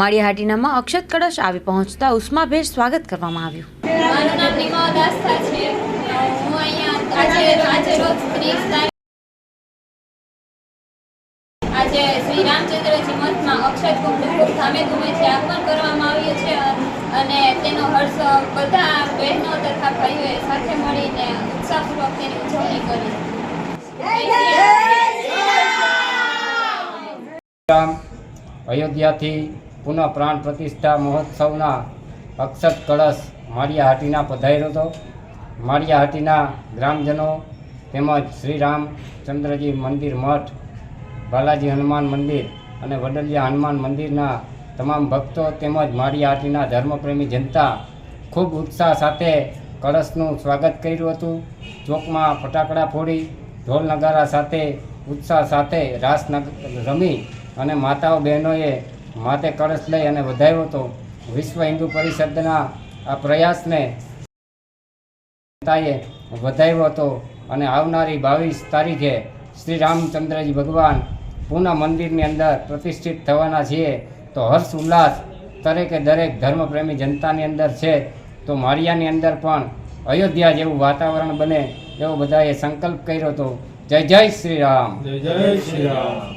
માળિયાહાટીનામાં અક્ષત કળશ આવી પહોંચતા ઉષ્માભેર સ્વાગત કરવામાં આવ્યું. મારું નામ નિમા દાસ્તા છે હું અહીંયા આજે આજે રોજ ત્રીસ તારીખ આજે શ્રી રામચંદ્રજી મઠમાં અક્ષર કુંભ ખૂબ ધામે આગમન કરવામાં આવ્યું છે અને તેનો હર્ષ બધા બહેનો તથા ભાઈઓએ સાથે મળીને ઉત્સાહપૂર્વક તેની ઉજવણી કરી. અયોધ્યાથી પુનઃ પ્રાણ પ્રતિષ્ઠા મહોત્સવના અક્ષત કળશ માળિયાહાટીના પધાર્યો હતો. માળિયાહાટીના ગ્રામજનો તેમજ શ્રી રામચંદ્રજી મંદિર મઠ, બાલાજી હનુમાન મંદિર અને વડલિયા હનુમાન મંદિરના તમામ ભક્તો તેમજ માળિયાહાટીના ધર્મપ્રેમી જનતા ખૂબ ઉત્સાહ સાથે કળશનું સ્વાગત કર્યું હતું. ચોકમાં ફટાકડા ફોડી, ઢોલ નગારા સાથે, ઉત્સાહ સાથે રાસ રમી અને માતાઓ બહેનોએ માથે કળશ લઈ અને વધાર્યો હતો. વિશ્વ હિન્દુ પરિષદના આ પ્રયાસને જનતાએ વધાવ્યો હતો અને આવનારી બાવીસ તારીખે શ્રી રામચંદ્રજી ભગવાન પુનઃ મંદિરની અંદર પ્રતિષ્ઠિત થવાના છીએ. તો હર્ષ ઉલ્લાસ દરેકે દરેક ધર્મપ્રેમી જનતાની અંદર છે. તો માળિયાની અંદર પણ અયોધ્યા જેવું વાતાવરણ બને એવો બધાએ સંકલ્પ કર્યો હતો. જય જય શ્રી રામ. જય જય શ્રી રામ.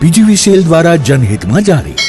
પીજીવીસીએલ દ્વારા જનહિતમાં જારી.